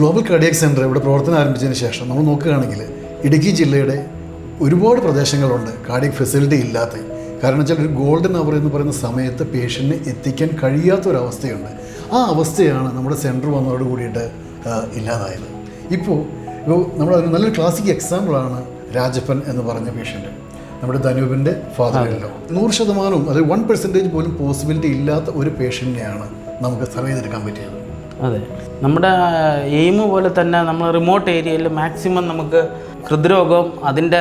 Global cardiac centre ഇവിടെ പ്രവർത്തനം ആരംഭിച്ചതിന് ശേഷം നമ്മൾ നോക്കുകയാണെങ്കിൽ ഇടുക്കി ജില്ലയുടെ ഒരുപാട് പ്രദേശങ്ങളുണ്ട്. കാർഡിയക് ഫെസിലിറ്റി ഇല്ലാത്ത. കാരണം വെച്ചാൽ ഒരു ഗോൾഡൻ അവർ എന്ന് പറയുന്ന സമയത്ത് പേഷ്യന്റിനെ എത്തിക്കാൻ കഴിയാത്തൊരവസ്ഥയുണ്ട്. ആ അവസ്ഥയാണ് നമ്മുടെ സെന്റർ വന്നതോട് കൂടിയിട്ട് ഇല്ലാതായത്. ഇപ്പോൾ ഇപ്പോൾ നമ്മൾ അതിന് നല്ലൊരു ക്ലാസിക് എക്സാമ്പിളാണ് രാജപ്പൻ എന്ന് പറഞ്ഞ പേഷ്യന്റ് നമ്മുടെ ധനൂപിന്റെ ഫാദറിലോ നൂറ് ശതമാനവും അതായത് വൺ പെർസെന്റേജ് പോലും പോസിബിലിറ്റി ഇല്ലാത്ത ഒരു പേഷ്യന്റിനെയാണ് നമുക്ക് സർവേ ചെയ്തെടുക്കാൻ പറ്റിയത്. അതെ. നമ്മുടെ എയിം പോലെ തന്നെ നമ്മൾ റിമോട്ട് ഏരിയയിൽ മാക്സിമം നമുക്ക് ഹൃദ്രോഗവും അതിന്റെ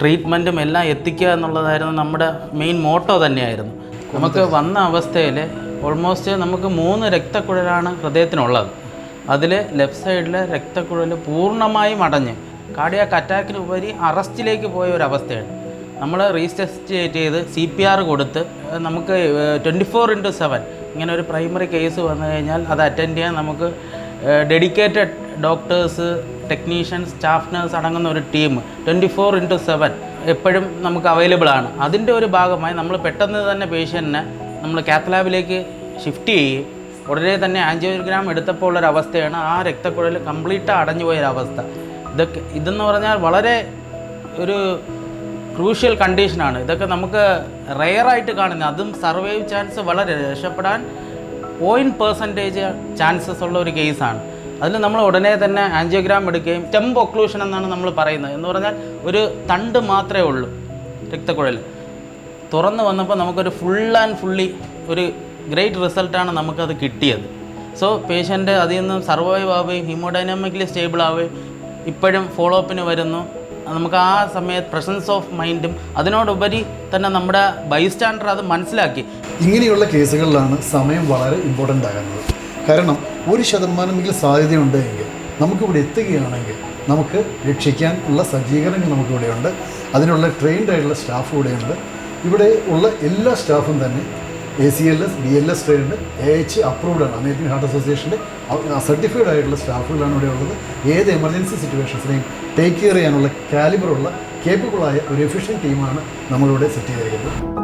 ട്രീറ്റ്മെന്റും എല്ലാം എത്തിക്കുക എന്നുള്ളതായിരുന്നു നമ്മുടെ മെയിൻ മോട്ടോ തന്നെയായിരുന്നു. നമുക്ക് വന്ന അവസ്ഥയിൽ ഓൾമോസ്റ്റ് നമുക്ക് മൂന്ന് രക്തക്കുഴലാണ് ഹൃദയത്തിനുള്ളത്. അതിൽ ലെഫ്റ്റ് സൈഡിലെ രക്തക്കുഴൽ പൂർണമായും അടഞ്ഞ് കാർഡിയാക്ക് അറ്റാക്കിന് ഉപരി അറസ്റ്റിലേക്ക് പോയ ഒരു അവസ്ഥയാണ്. നമ്മൾ റീസ്റ്റെസ്റ്റേറ്റ് ചെയ്ത് സി പി ആർ കൊടുത്ത് നമുക്ക് ട്വന്റി ഫോർ ഇന്റു സെവൻ ഇങ്ങനെ ഒരു പ്രൈമറി കേസ് വന്നു കഴിഞ്ഞാൽ അത് അറ്റൻഡ് ചെയ്യാൻ നമുക്ക് dedicated doctors technicians staff nurse അടങ്ങുന്ന ഒരു team twenty four into seven എപ്പോഴും നമുക്ക് അവൈലബിൾ ആണ്. അതിന്റെ ഒരു ഭാഗമായി നമ്മൾ പെട്ടെന്ന് തന്നെ പേഷ്യന്റിനെ നമ്മൾ കാത്തലാബിലേക്ക് ഷിഫ്റ്റ് ചെയ്യുകയും ഉടനെ തന്നെ ആൻജിയോഗ്രാം എടുത്തപ്പോൾ ഉള്ളൊരു അവസ്ഥയാണ് ആ രക്തക്കുഴൽ കംപ്ലീറ്റ് അടഞ്ഞു പോയൊരവസ്ഥ ഇതൊക്കെ ഇതെന്ന് പറഞ്ഞാൽ വളരെ ഒരു ക്രൂഷ്യൽ കണ്ടീഷനാണ് ഇതൊക്കെ നമുക്ക് റെയറായിട്ട് കാണുന്നത് അതും സർവൈവ് ചാൻസ് വളരെ രക്ഷപ്പെടാൻ പോയിന്റ് പെർസെന്റേജ് ചാൻസസ് ഉള്ള ഒരു കേസാണ് അതിൽ നമ്മൾ ഉടനെ തന്നെ ആൻജിയോഗ്രാം എടുക്കുകയും ടെമ്പ് ഒക്ലൂഷൻ എന്നാണ് നമ്മൾ പറയുന്നത്. എന്ന് പറഞ്ഞാൽ ഒരു തണ്ട് മാത്രമേ ഉള്ളൂ രക്തക്കുഴൽ. തുറന്ന് വന്നപ്പോൾ നമുക്കൊരു ഫുൾ ആൻഡ് ഫുള്ളി ഒരു ഗ്രേറ്റ് റിസൾട്ടാണ് നമുക്കത് കിട്ടിയത്. സോ പേഷ്യന്റ് അതിൽ നിന്നും സർവൈവ് ആവുകയും ഹീമോഡൈനാമിക്കലി സ്റ്റേബിൾ ആവുകയും ഇപ്പോഴും ഫോളോ അപ്പിന് വരുന്നു. നമുക്ക് ആ സമയത്ത് പ്രസൻസ് ഓഫ് മൈൻഡും അതിനോടുപരി തന്നെ നമ്മുടെ ബൈസ്റ്റാൻഡർ അത് മനസ്സിലാക്കി. ഇങ്ങനെയുള്ള കേസുകളിലാണ് സമയം വളരെ ഇമ്പോർട്ടന്റ് ആകുന്നത്. കാരണം ഒരു ശതമാനമെങ്കിലും സാധ്യതയുണ്ട് എങ്കിൽ നമുക്കിവിടെ എത്തുകയാണെങ്കിൽ നമുക്ക് രക്ഷിക്കാൻ ഉള്ള സജ്ജീകരണങ്ങൾ നമുക്കിവിടെയുണ്ട്. അതിനുള്ള ട്രെയിൻഡ് ആയിട്ടുള്ള സ്റ്റാഫ് ഇവിടെയുണ്ട്. ഇവിടെ ഉള്ള എല്ലാ സ്റ്റാഫും തന്നെ A C L S B L S trained A H approved ആണ്. അമേരിക്കൻ ഹാർട്ട് അസോസിയേഷന്റെ സർട്ടിഫൈഡ് ആയിട്ടുള്ള സ്റ്റാഫുകളാണ് ഇവിടെ ഉള്ളത്. ഏത് എമർജൻസി സിറ്റുവേഷൻസിനെയും ടേക്ക് കെയർ ചെയ്യാനുള്ള കാലിബറുള്ള കേപ്പബിളായ ഒരു എഫിഷ്യന്റ് ടീമാണ് നമ്മളിവിടെ സെറ്റ് ചെയ്തിരിക്കുന്നത്.